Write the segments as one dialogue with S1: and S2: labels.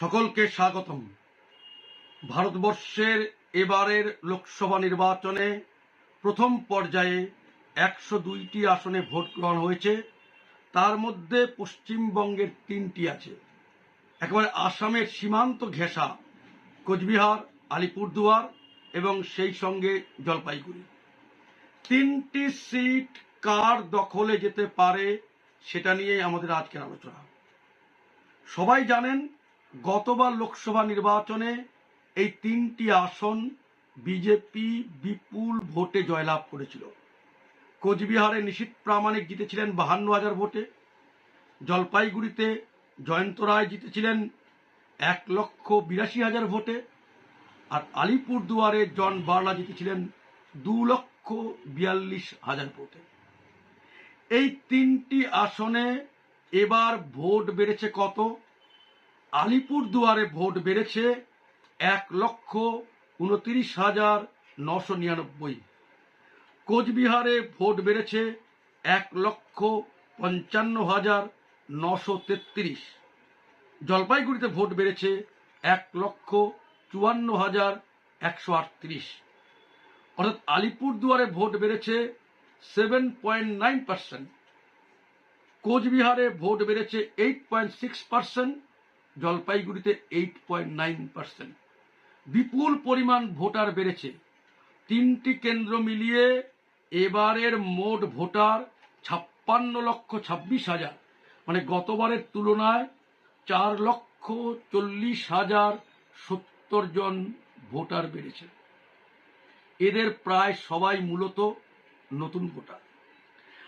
S1: সকলকে স্বাগতম। ভারতবর্ষের এবারের লোকসভা নির্বাচনে প্রথম পর্যায়ে একশো দুইটি আসনে ভোট গ্রহণ হয়েছে। তার মধ্যে পশ্চিমবঙ্গের তিনটি আছে। একেবারে আসামের সীমান্ত ঘেঁষা কোচবিহার, আলিপুরদুয়ার এবং সেই সঙ্গে জলপাইগুড়ি। তিনটি সিট কার দখলে যেতে পারে সেটা নিয়ে আমাদের আজকের আলোচনা। সবাই জানেন গতবার লোকসভা নির্বাচনে এই তিনটি আসন বিজেপি বিপুল ভোটে জয়লাভ করেছিল। কোচবিহারে নিশীত প্রামাণিক জিতেছিলেন বাহান্ন হাজার ভোটে। জলপাইগুড়িতে জয়ন্ত রায় জিতেছিলেন এক লক্ষ বিরাশি হাজার ভোটে। আর আলিপুরদুয়ারে জন বার্লা জিতেছিলেন দু লক্ষ বিয়াল্লিশ হাজার ভোটে। এই তিনটি আসনে এবার ভোট বেড়েছে কত? আলিপুরদুয়ারে ভোট বেড়েছে এক লক্ষ উনত্রিশ হাজার নশো নিরানব্বই। কোচবিহারে ভোট বেড়েছে এক লক্ষ পঞ্চান্ন হাজার নশো তেত্রিশ। জলপাইগুড়িতে ভোট বেড়েছে এক লক্ষ চুয়ান্ন হাজার একশো আটত্রিশ। অর্থাৎ আলিপুরদুয়ারে ভোট বেড়েছে সেভেন পয়েন্ট নাইন পার্সেন্ট। কোচবিহারে ভোট বেড়েছে এইট পয়েন্ট সিক্স পার্সেন্ট। জলপাইগুড়িতে এইট পয়েন্ট নাইন পার্সেন্ট বিপুল পরিমাণ ভোটার বেড়েছে। তিনটি কেন্দ্র মিলিয়ে এবারের মোট ভোটার ছাপ্পান্ন লক্ষ ছাব্বিশ হাজার। মানে গতবারের তুলনায় চার লক্ষ চল্লিশ হাজার সত্তর জন ভোটার বেড়েছে। এদের প্রায় সবাই মূলত নতুন ভোটার।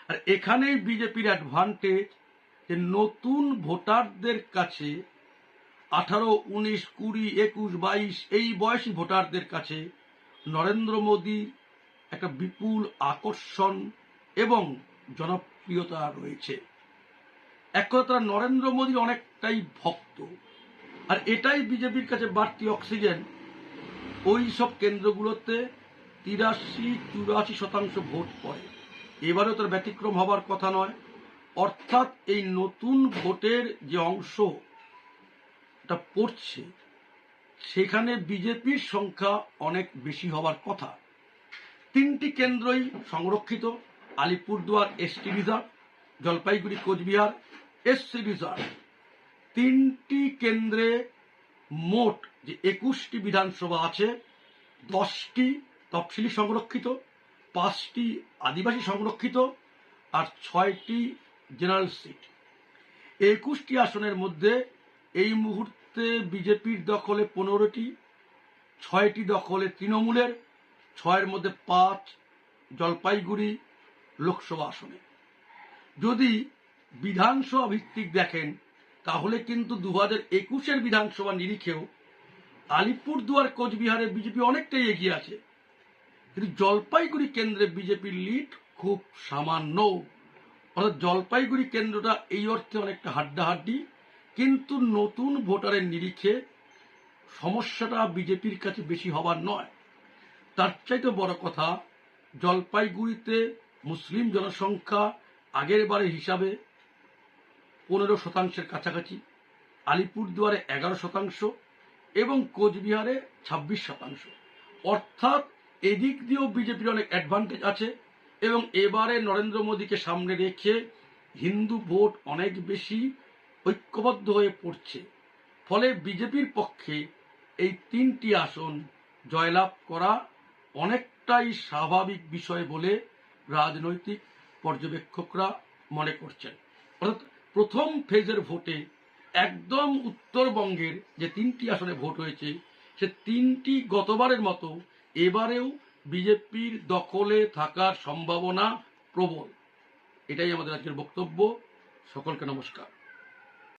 S1: আর এখানেই বিজেপির অ্যাডভান্টেজ যে নতুন ভোটারদের কাছে আঠারো, উনিশ, কুড়ি, একুশ, বাইশ, এই বয়সী ভোটারদের কাছে নরেন্দ্র মোদীর একটা বিপুল আকর্ষণ এবং জনপ্রিয়তা রয়েছে। এক কথা নরেন্দ্র মোদীর অনেকটাই ভক্ত। আর এটাই বিজেপির কাছে বাড়তি অক্সিজেন। ওই সব কেন্দ্রগুলোতে তিরাশি, চুরাশি শতাংশ ভোট পড়ে। এবারেও তার ব্যতিক্রম হবার কথা নয়। অর্থাৎ এই নতুন ভোটের যে অংশ এটা পড়ছে, সেখানে বিজেপির সংখ্যা অনেক বেশি হওয়ার কথা। তিনটি কেন্দ্রই সংরক্ষিত, Alipurduar ST reserve, Jalpaiguri Cooch Behar SC reserve. তিনটি কেন্দ্রে মোট যে একুশটি বিধানসভা আছে, দশটি তফসিলি সংরক্ষিত, পাঁচটি আদিবাসী সংরক্ষিত আর ছয়টি জেনারেল সিট। একুশটি আসনের মধ্যে এই মুহূর্তে বিজেপির দখলে পনেরোটি, ছয়টি দখলে তৃণমূলের, ছয়ের মধ্যে পাঁচ জলপাইগুড়ি লোকসভা আসনে। যদি বিধানসভা ভিত্তিক দেখেন, তাহলে কিন্তু দু হাজার একুশের বিধানসভা নিরিখেও আলিপুরদুয়ার, কোচবিহারে বিজেপি অনেকটাই এগিয়ে আছে। কিন্তু জলপাইগুড়ি কেন্দ্রে বিজেপির লিড খুব সামান্য। অর্থাৎ জলপাইগুড়ি কেন্দ্রটা এই অর্থে অনেকটা হাড্ডাহাড্ডি। কিন্তু নতুন ভোটারের নিরিখে সমস্যাটা বিজেপির কাছে বেশি হবার নয়। তার চাইতে বড় কথা, জলপাইগুড়িতে মুসলিম জনসংখ্যা আগের বারের হিসাবে পনেরো শতাংশের কাছাকাছি, আলিপুরদুয়ারে এগারো শতাংশ এবং কোচবিহারে ছাব্বিশ শতাংশ। অর্থাৎ এদিক দিয়েও বিজেপির অনেক অ্যাডভান্টেজ আছে এবং এবারে নরেন্দ্র মোদীকে সামনে রেখে হিন্দু ভোট অনেক বেশি ঐক্যবদ্ধ হয়ে পড়ছে। ফলে বিজেপির পক্ষে এই তিনটি আসন জয়লাভ করা অনেকটাই স্বাভাবিক বিষয় বলে রাজনৈতিক পর্যবেক্ষকরা মনে করছেন। অর্থাৎ প্রথম ফেজের ভোটে একদম উত্তরবঙ্গের যে তিনটি আসনে ভোট হয়েছে, সে তিনটি গতবারের মতো এবারেও বিজেপির দখলে থাকার সম্ভাবনা প্রবল। এটাই আমাদের আজকের বক্তব্য। সকলকে নমস্কার।